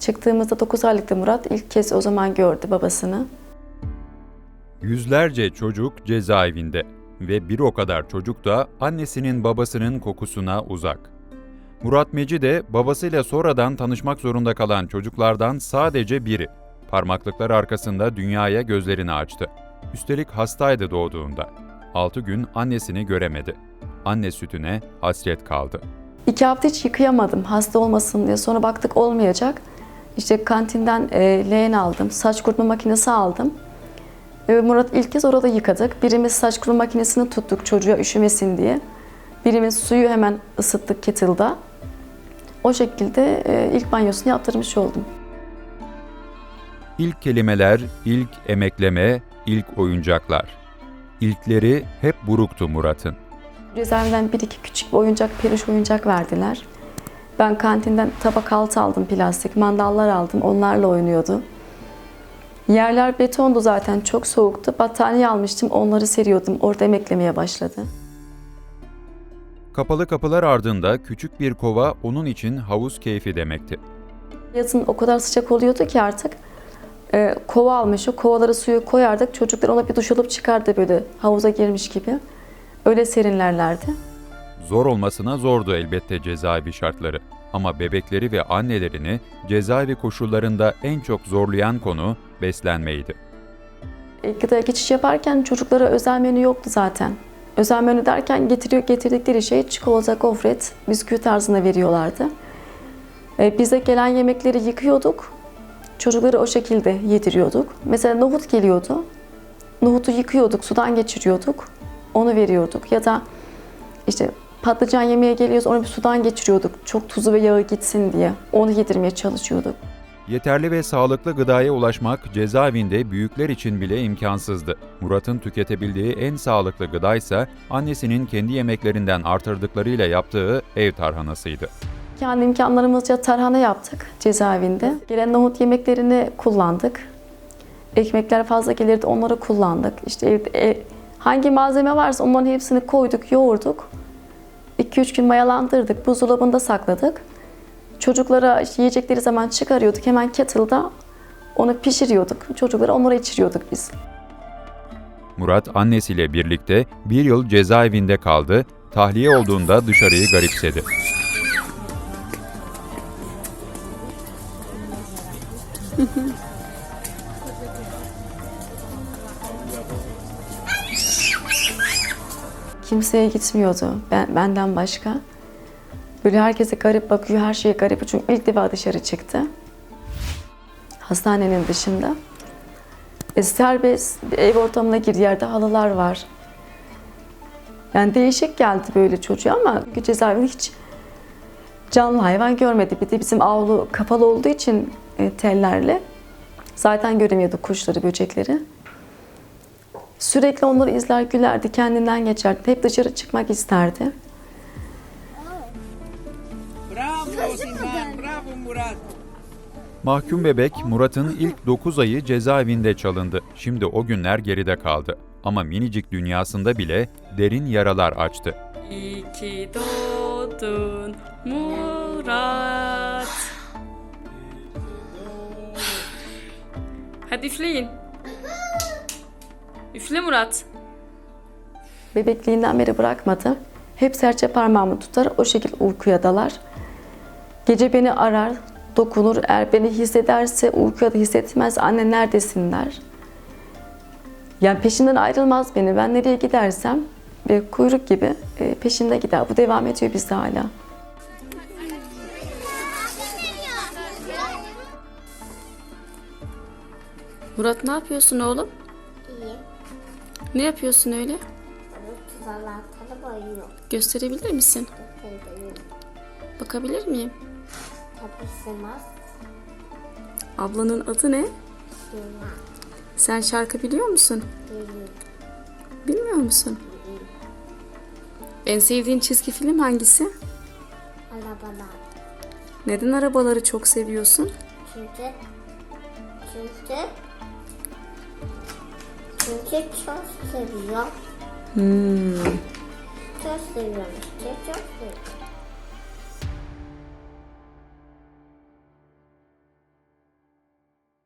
Çıktığımızda 9 aylıktı Murat. İlk kez o zaman gördü babasını. Yüzlerce çocuk cezaevinde ve bir o kadar çocuk da annesinin babasının kokusuna uzak. Murat Meci de babasıyla sonradan tanışmak zorunda kalan çocuklardan sadece biri. Parmaklıklar arkasında dünyaya gözlerini açtı. Üstelik hastaydı doğduğunda. 6 gün annesini göremedi. Anne sütüne hasret kaldı. İki hafta hiç yıkayamadım hasta olmasın diye. Sonra baktık olmayacak. İşte kantinden e, leğen aldım. Saç kurutma makinesi aldım. E, Murat ilk kez orada yıkadık. Birimiz saç kurutma makinesini tuttuk çocuğa üşümesin diye. Birimiz suyu hemen ısıttık kettle'da. O şekilde e, ilk banyosunu yaptırmış oldum. İlk kelimeler, ilk emekleme, ilk oyuncaklar. İlkleri hep buruktu Murat'ın. Cezaevinden bir iki küçük bir oyuncak, peluş oyuncak verdiler. Ben kantinden tabak altı aldım plastik, mandallar aldım, onlarla oynuyordu. Yerler betondu zaten, çok soğuktu. Battaniye almıştım, onları seriyordum. Orada emeklemeye başladı. Kapalı kapılar ardında küçük bir kova onun için havuz keyfi demekti. Yazın o kadar sıcak oluyordu ki artık e, kova almış, o kovaları suyu koyardık. Çocuklar ona bir duş alıp çıkardı böyle havuza girmiş gibi. Öyle serinlerlerdi. Zor olmasına zordu elbette cezaevi şartları. Ama bebekleri ve annelerini cezaevi koşullarında en çok zorlayan konu beslenmeydi. Gıdaya geçiş yaparken çocuklara özel menü yoktu zaten. Özel menü derken getiriyor getirdikleri şey çikolata, gofret, bisküvi tarzında veriyorlardı. E, Bize gelen yemekleri yıkıyorduk. Çocukları o şekilde yediriyorduk. Mesela nohut geliyordu. Nohutu yıkıyorduk, sudan geçiriyorduk. Onu veriyorduk. Ya da işte patlıcan yemeğe geliyorsa onu bir sudan geçiriyorduk. Çok tuzu ve yağı gitsin diye. Onu yedirmeye çalışıyorduk. Yeterli ve sağlıklı gıdaya ulaşmak cezaevinde büyükler için bile imkansızdı. Murat'ın tüketebildiği en sağlıklı gıda ise annesinin kendi yemeklerinden artırdıklarıyla yaptığı ev tarhanasıydı. Kendi imkanlarımızca tarhana yaptık cezaevinde. Gelen nohut yemeklerini kullandık. Ekmekler fazla gelirdi onları kullandık. İşte evde, e, hangi malzeme varsa onların hepsini koyduk, yoğurduk. 2-3 gün mayalandırdık, buzdolabında sakladık. Çocuklara yiyecekleri zaman çıkarıyorduk. Hemen kettle'da onu pişiriyorduk. Çocuklara onları içiriyorduk biz. Murat annesiyle birlikte bir yıl cezaevinde kaldı, tahliye olduğunda dışarıyı garipsedi. Kimseye gitmiyordu ben, benden başka. Böyle herkese garip bakıyor, her şeye garip. Çünkü ilk defa dışarı çıktı. Hastanenin dışında. E, serbest bir ev ortamına girdi. Yerde halılar var. Yani değişik geldi böyle çocuğa ama cezaevinde hiç canlı hayvan görmedi. Bir de bizim avlu kapalı olduğu için e, tellerle zaten göremiyorduk kuşları, böcekleri. Sürekli onları izler, gülerdi, kendinden geçerdi. Hep dışarı çıkmak isterdi. Bravo Sinan, bravo Murat. Mahkum bebek Murat'ın ilk 9 ayı cezaevinde çalındı. Şimdi o günler geride kaldı. Ama minicik dünyasında bile derin yaralar açtı. İyi ki doğdun Murat. Hadi üfleyin. Üfle Murat. Bebekliğinden beri bırakmadı. Hep serçe parmağımı tutar, o şekilde uykuya dalar. Gece beni arar, dokunur. Eğer beni hissederse, uykuya da hissetmez, anne neredesin der. Yani peşinden ayrılmaz beni. Ben nereye gidersem bir kuyruk gibi e, peşinde gider. Bu devam ediyor bizde hala. Murat ne yapıyorsun oğlum? Ne yapıyorsun öyle? Bunu tuzalakları boyuyor. Gösterebilir misin? Teyzeyi Bakabilir miyim? tapışmaz. Ablanın adı ne? Şuna. Sen şarkı biliyor musun? Değil. Bilmiyor musun? En sevdiğin çizgi film hangisi? Arabalar. Neden arabaları çok seviyorsun? Çünkü çünkü çünkü çok seviyor. Hmm. Çok seviyorum çok seviyorum.